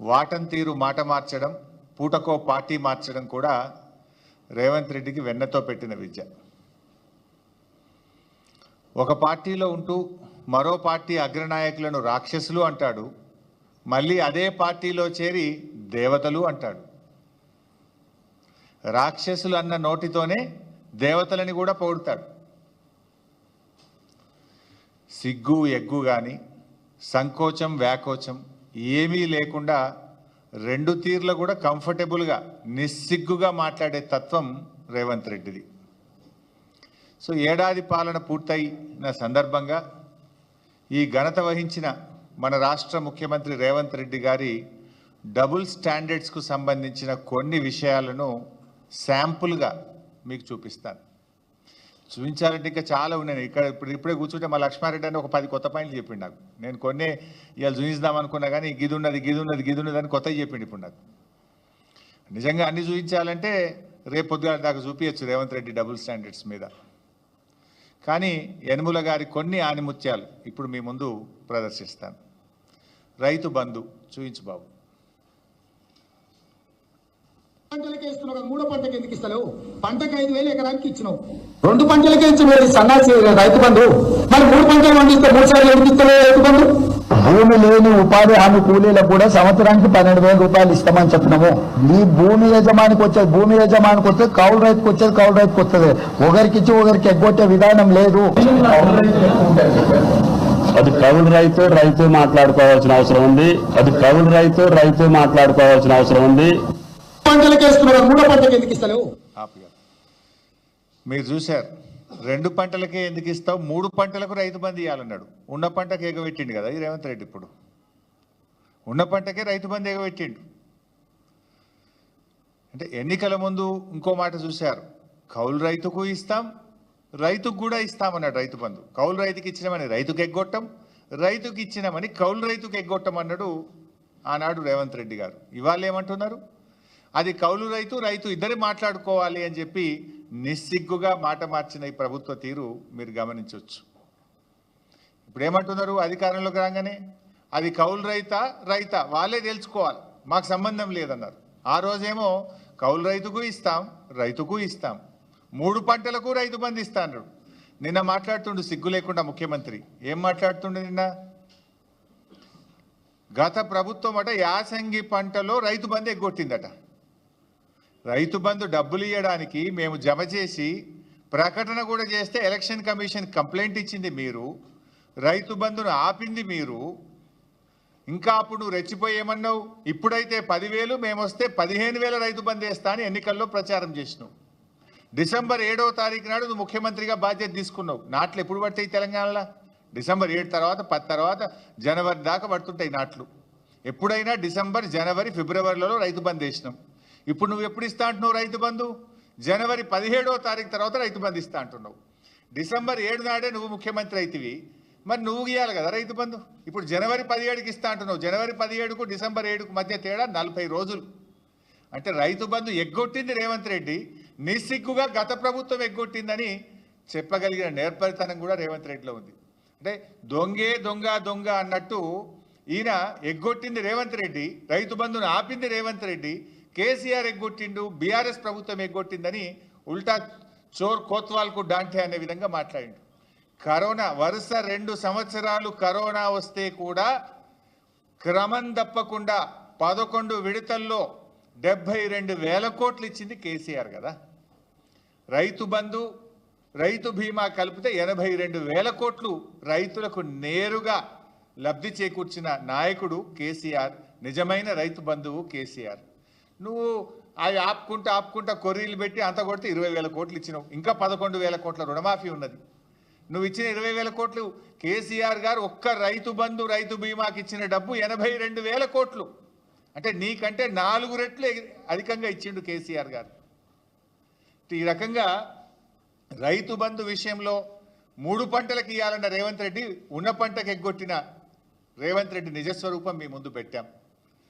వాటం తీరు మాట మార్చడం పూటకో పార్టీ మార్చడం కూడా రేవంత్ రెడ్డికి వెన్నతో పెట్టిన విద్య. ఒక పార్టీలో ఉంటూ మరో పార్టీ అగ్రనాయకులను రాక్షసులు అంటాడు మళ్ళీ అదే పార్టీలో చేరి దేవతలు అంటాడు. రాక్షసులు అన్న నోటితోనే దేవతలని కూడా పొగుడతాడు. సిగ్గు ఎగ్గు కానీ సంకోచం వ్యాకోచం ఏమీ లేకుండా రెండు తీర్లు కూడా కంఫర్టబుల్గా నిస్సిగ్గుగా మాట్లాడే తత్వం రేవంత్ రెడ్డిది. సో ఏడాది పాలన పూర్తయిన సందర్భంగా ఈ ఘనత వహించిన మన రాష్ట్ర ముఖ్యమంత్రి రేవంత్ రెడ్డి గారి డబుల్ స్టాండర్డ్స్కు సంబంధించిన కొన్ని విషయాలను శాంపుల్గా మీకు చూపిస్తాను. చూపించాలంటే ఇంకా చాలా ఉన్నాయి. ఇక్కడ ఇప్పుడు ఇప్పుడే కూర్చుంటే మా లక్ష్మారెడ్డి అని ఒక పది కొత్త పాయింట్లు చెప్పిండు నాకు. నేను కొన్ని ఇవాళ చూపిద్దాం అనుకున్నా కానీ గిది ఉన్నది గిది ఉన్నది గిది ఉన్నది అని కొత్తవి చెప్పిండు ఇప్పుడు నాకు. నిజంగా అన్ని చూపించాలంటే రేపు పొద్దుగాల దాకా చూపించచ్చు రేవంత్ రెడ్డి డబుల్ స్టాండర్డ్స్ మీద. కానీ యనుముల గారి కొన్ని ఆనిముత్యాలు ఇప్పుడు మీ ముందు ప్రదర్శిస్తాను. రైతు బంధు చూపించు బాబు. పంటలకే ఇస్తున్నావు కదా, మూడో పంటకి ఎందుకు ఇస్తలేవు? పంటకు ఐదు వేలు ఎకరానికి ఇచ్చినావు. రెండు పంటలకే ఇచ్చిన సన్నాసి రైతు బంధు. మరి మూడు పంటలు పండిస్తే మూడు సార్లు ఎందుకు ఇస్తలేవు రైతు బంధు? భూమి లేని ఉపాధి హామీ కూలీలకు కూడా సంవత్సరానికి పన్నెండు వేల రూపాయలు ఇస్తామని చెప్పినాము. ఈ భూమి యజమానికి వచ్చేది భూమి యజమానికి వస్తే కౌలు రైతుకు వచ్చేది కౌలు రైతుకు వస్తుంది. ఒకరికి ఇచ్చి ఒకరికి ఎగ్గొట్టే విధానం లేదు. అది కౌలు రైతు రైతు మాట్లాడుకోవాల్సిన అవసరం ఉంది. అది కౌలు రైతు రైతు మాట్లాడుకోవాల్సిన అవసరం ఉంది. పంటలకే మూడో పంటకి ఎందుకు ఇస్తలేవు? మీరు చూశారు. రెండు పంటలకే ఎందుకు ఇస్తావు? మూడు పంటలకు రైతు బంద్ ఇవ్వాలన్నాడు ఉన్న పంటకు ఎగబెట్టిండు కదా ఈ రేవంత్ రెడ్డి ఇప్పుడు. ఉన్న పంటకే రైతు బంద్ ఎగబెట్టిండు. అంటే ఎన్నికల ముందు ఇంకో మాట చూశారు. కౌలు రైతుకు ఇస్తాం రైతుకు కూడా ఇస్తామన్నాడు రైతు బంధు. కౌలు రైతుకి ఇచ్చినామని రైతుకు ఎగ్గొట్టం రైతుకి ఇచ్చినామని కౌలు రైతుకు ఎగ్గొట్టం అన్నాడు ఆనాడు రేవంత్ రెడ్డి గారు. ఇవాళ ఏమంటున్నారు? అది కౌలు రైతు రైతు ఇద్దరే మాట్లాడుకోవాలి అని చెప్పి నిస్సిగ్గుగా మాట మార్చిన ఈ ప్రభుత్వ తీరు మీరు గమనించవచ్చు. ఇప్పుడు ఏమంటున్నారు అధికారంలోకి రాగానే అది కౌలు రైత రైత వాళ్ళే తెలుసుకోవాలి మాకు సంబంధం లేదన్నారు. ఆ రోజేమో కౌలు రైతుకు ఇస్తాం రైతుకు ఇస్తాం. మూడు పంటలకు రైతు బంధు ఇస్తాను నిన్న మాట్లాడుతుండు సిగ్గు లేకుండా ముఖ్యమంత్రి. ఏం మాట్లాడుతుండు నిన్న? గత ప్రభుత్వం అట యాసంగి పంటలో రైతు బంధు ఎగ్గొట్టిందట. రైతు బంధు డబ్బులు ఇవ్వడానికి మేము జమ చేసి ప్రకటన కూడా చేస్తే ఎలక్షన్ కమిషన్ కంప్లైంట్ ఇచ్చింది మీరు. రైతు బంధును ఆపింది మీరు. ఇంకా అప్పుడు నువ్వు రెచ్చిపోయేమన్నావు? ఇప్పుడైతే పదివేలు మేము వస్తే పదిహేను వేల రైతు బంధు వేస్తా అని ఎన్నికల్లో ప్రచారం చేసినావు. డిసెంబర్ ఏడవ తారీఖు నాడు నువ్వు ముఖ్యమంత్రిగా బాధ్యత తీసుకున్నావు. నాట్లు ఎప్పుడు పడతాయి తెలంగాణలో? డిసెంబర్ ఏడు తర్వాత పది తర్వాత జనవరి దాకా పడుతుంటాయి నాట్లు. ఎప్పుడైనా డిసెంబర్ జనవరి ఫిబ్రవరిలో రైతు బంద్ వేసినాం. ఇప్పుడు నువ్వు ఎప్పుడు ఇస్తా అంటున్నావు రైతు బంధు? జనవరి పదిహేడో తారీఖు తర్వాత రైతు బంధు ఇస్తా అంటున్నావు. డిసెంబర్ ఏడు నాడే నువ్వు ముఖ్యమంత్రి అయితివి. మరి నువ్వు ఇవ్వాలి కదా రైతు బంధు? ఇప్పుడు జనవరి పదిహేడుకి ఇస్తా అంటున్నావు. జనవరి పదిహేడుకు డిసెంబర్ ఏడుకు మధ్య తేడా నలభై రోజులు. అంటే రైతు బంధు ఎగ్గొట్టింది రేవంత్ రెడ్డి నిస్సిగ్గుగా గత ప్రభుత్వం ఎగ్గొట్టిందని చెప్పగలిగిన నేర్పరితనం కూడా రేవంత్ రెడ్డిలో ఉంది. అంటే దొంగే దొంగ దొంగ అన్నట్టు ఈయన ఎగ్గొట్టింది రేవంత్ రెడ్డి రైతు బంధును ఆపింది రేవంత్ రెడ్డి కేసీఆర్ ఎగ్గొట్టిండు బీఆర్ఎస్ ప్రభుత్వం ఎగ్గొట్టిందని ఉల్టా చోర్ కోత్వాల్కు డాంటే అనే విధంగా మాట్లాడిండు. కరోనా వరుస రెండు సంవత్సరాలు కరోనా వస్తే కూడా క్రమం తప్పకుండా పదకొండు విడతల్లో డెబ్బై రెండు వేల కోట్లు ఇచ్చింది కేసీఆర్ కదా. రైతు బంధు రైతు బీమా కలిపితే ఎనభై రెండు వేల కోట్లు రైతులకు నేరుగా లబ్ధి చేకూర్చిన నాయకుడు కేసీఆర్ నిజమైన రైతు బంధువు కేసీఆర్. నువ్వు అవి ఆపుకుంటా ఆపుకుంటా కొర్రీలు పెట్టి అంత కొడితే ఇరవై వేల కోట్లు ఇచ్చినావు. ఇంకా పదకొండు వేల కోట్ల రుణమాఫీ ఉన్నది. నువ్వు ఇచ్చిన ఇరవై వేల కోట్లు కేసీఆర్ గారు ఒక్క రైతు బంధు రైతు బీమాకి ఇచ్చిన డబ్బు ఎనభై రెండు వేల కోట్లు. అంటే నీకంటే నాలుగు రెట్లు అధికంగా ఇచ్చిండు కేసీఆర్ గారు. ఈ రకంగా రైతు బంధు విషయంలో మూడు పంటలకు ఇవ్వాలన్న రేవంత్ రెడ్డి ఉన్న పంటకు ఎగ్గొట్టిన రేవంత్ రెడ్డి నిజస్వరూపం మీ ముందు పెట్టాం.